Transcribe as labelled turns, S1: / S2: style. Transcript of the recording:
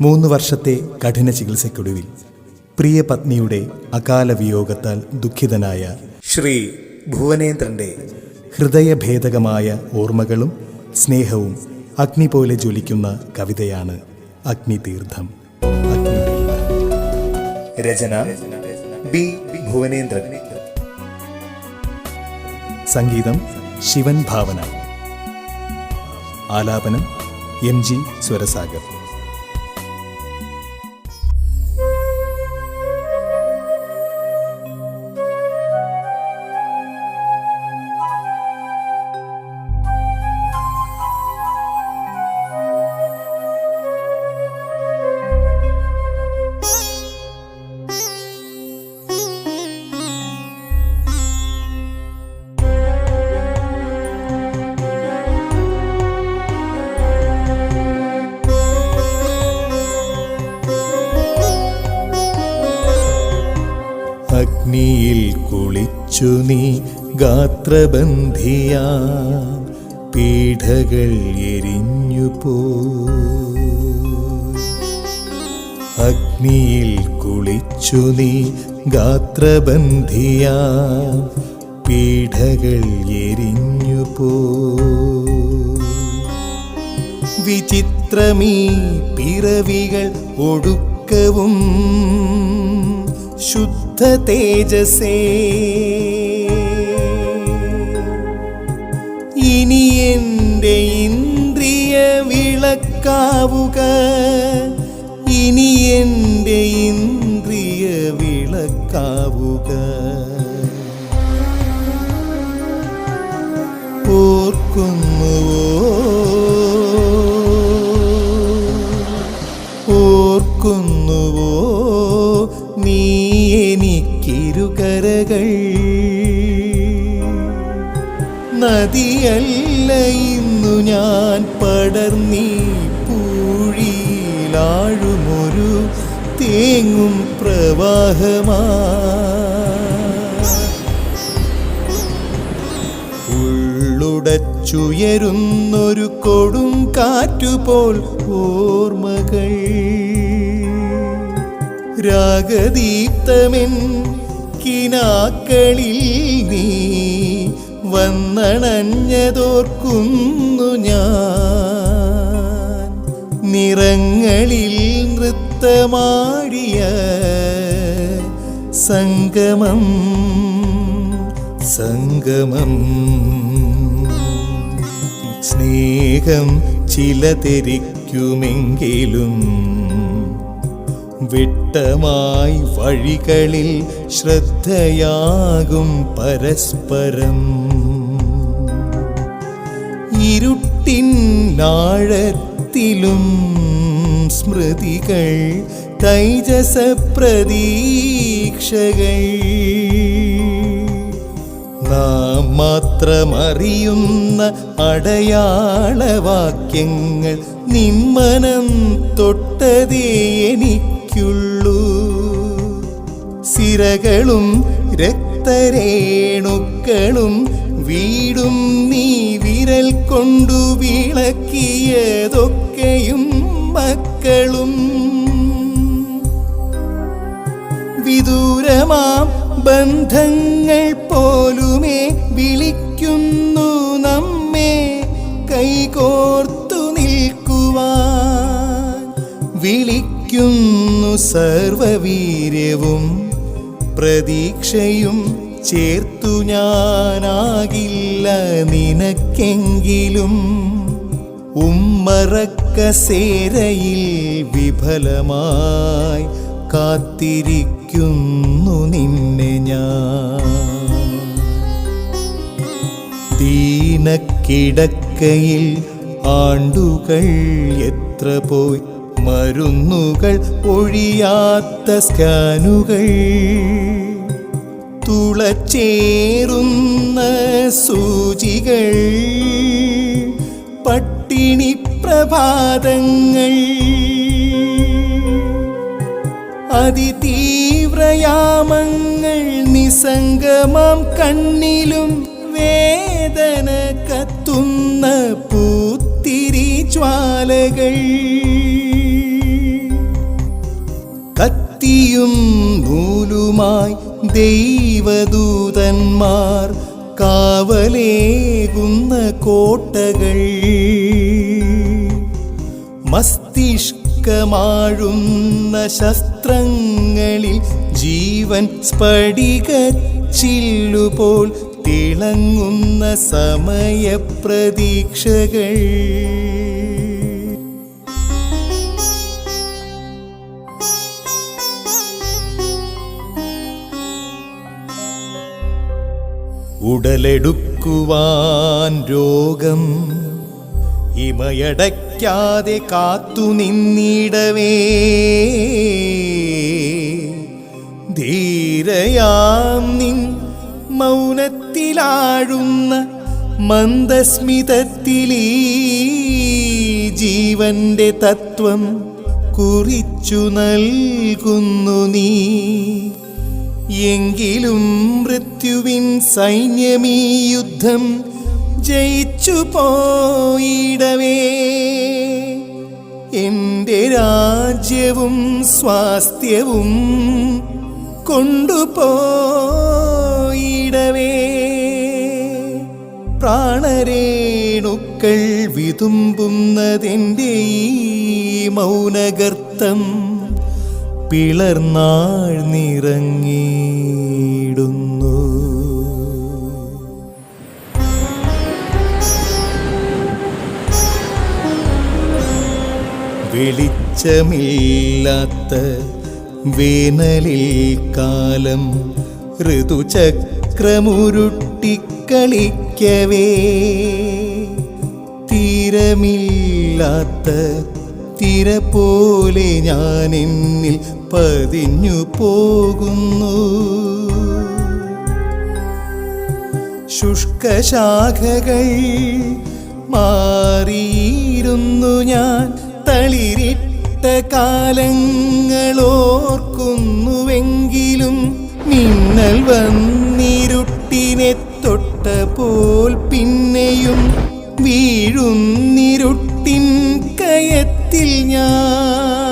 S1: മൂന്ന് വർഷത്തെ കഠിന ചികിത്സയ്ക്കൊടുവിൽ പ്രിയ പത്നിയുടെ അകാല വിയോഗത്താൽ ദുഃഖിതനായ ശ്രീ ഭുവനേന്ദ്രന്റെ ഹൃദയഭേദകമായ ഓർമ്മകളും സ്നേഹവും അഗ്നി പോലെ ജ്വലിക്കുന്ന കവിതയാണ് അഗ്നിതീർത്ഥം. രചന ബി ഭുവനേന്ദ്രൻ. സംഗീതം ശിവൻ ഭാവന. ആലാപനം എം ജി സ്വരസാഗർ. അഗ്നിയിൽ കുളിച്ചു നീ ഗാത്രബന്ധിയാ. പീഠകൾ എരിഞ്ഞു പോ അഗ്നിയിൽ കുളിച്ചു നീ ഗാത്രബന്ധിയാ. പീഠകൾ എരിഞ്ഞു പോ വിചിത്രമീ പിറവികൾ ഒടുക്കവും ശുദ്ധ തേജസേ ഇനി എന്റെ ഇന്ദ്രിയ വിളക്കാവുക. ഇനി എന്റെ ഇന്ദ്രിയ വിളക്കാവുക. ഓർക്കുന്നുവോ നദിയല്ല ഇന്നു ഞാൻ പടർന്നീ പൂഴിയിലാഴുമൊരു തേങ്ങും പ്രവാഹമാ. ഉള്ളുടച്ചുയരുന്നൊരു കൊടും കാറ്റുപോൽ ഓർമ്മകൾ. രാഗദീപ്തമെൻ കിനാക്കളിൽ നീ വന്നണഞ്ഞതോർക്കുന്നു ഞാൻ. നിറങ്ങളിൽ നൃത്തമാടിയ സംഗമം സംഗമം. സ്നേഹം ചിലതെരിക്കുമെങ്കിലും വിട്ടമായി വഴികളിൽ ശ്രദ്ധയാകും പരസ്പരം. ഇരുട്ടിൻ ആഴത്തിലും സ്മൃതികൾ തൈജസ പ്രതീക്ഷകൾ നാം മാത്രമറിയുന്ന അടയാളവാക്യങ്ങൾ നിമ്മനം തൊട്ടതേ എനിക്കുള്ളൂ. സിരകളും രക്തരേണുക്കളും വീടും നീ വിരൽ കൊണ്ടു വിളക്കിയതൊക്കെയും മക്കളും. വിദൂരമാം ബന്ധങ്ങൾ പോലുമേ വിളിക്കുന്നു നമ്മെ. കൈകോർത്തു നിൽക്കുവാൻ വിളിക്കുന്നു സർവവീര്യവും പ്രതീക്ഷയും ചേർത്തു ഞാനാകില്ല നിനക്കെങ്കിലും. ഉമ്മറക്ക സേരയിൽ വിഫലമായി കാത്തിരിക്കുന്നു നിന്നെ ഞാൻ. ദീനക്കിടക്കയിൽ ആണ്ടുകൾ എത്ര പോയി. മരുന്നുകൾ ഒഴിയാത്ത സ്കാനുകൾ. തുളച്ചേറുന്ന സൂചികൾ പട്ടിണി പ്രഭാതങ്ങൾ അതിതീവ്രയാമങ്ങൾ നിസംഗമം കണ്ണിലും വേദന കത്തുന്ന പൂത്തിരി ജ്വാലകൾ. കത്തിയും നൂലുമായി ദൈവദൂതന്മാർ കാവലേകുന്ന കോട്ടകൾ. മസ്തിഷ്കമാഴുന്ന ശസ്ത്രങ്ങളിൽ ജീവൻ സ്ഫടിക ചില്ലുപോൽ തിളങ്ങുന്ന സമയപ്രതീക്ഷകൾ. ഉടലെടുക്കുവാൻ രോഗം ഇമയടയ്ക്കാതെ കാത്തു നിന്നിടവേ. ധീരയാം നിൻ മൗനത്തിലാഴുന്ന മന്ദസ്മിതത്തിലീ ജീവന്റെ തത്വം കുറിച്ചു നൽകുന്നു നീ. എങ്കിലും മൃത്യുവിൻ സൈന്യമീ യുദ്ധം ജയിച്ചു പോയിടവേ. എന്റെ രാജ്യവും സ്വാസ്ഥ്യവും കൊണ്ടുപോയിടവേ പ്രാണരേണുക്കൾ വിതുമ്പുന്നതെന്റെ ഈ മൗനഗർത്തം പിളർന്നാഴ്ന്നിറങ്ങിയിടുന്നു വെളിച്ചമില്ലാത്ത വേനലിൽ കാലം ഋതുചക്രമുരുട്ടിക്കളിക്കവേ. തീരമില്ലാത്ത തിര പോലെ ഞാൻ എന്നിൽ പതിഞ്ഞു പോകുന്നു. ശുഷ്കശാഖകൾ മാറിയിരുന്നു ഞാൻ. തളിരിട്ട കാലങ്ങളോർക്കുന്നുവെങ്കിലും മിന്നൽ വന്നിരുട്ടിനെ തൊട്ട പോൽ പിന്നെയും വീഴുന്ന ഹൃദയത്തിൽ ഞാൻ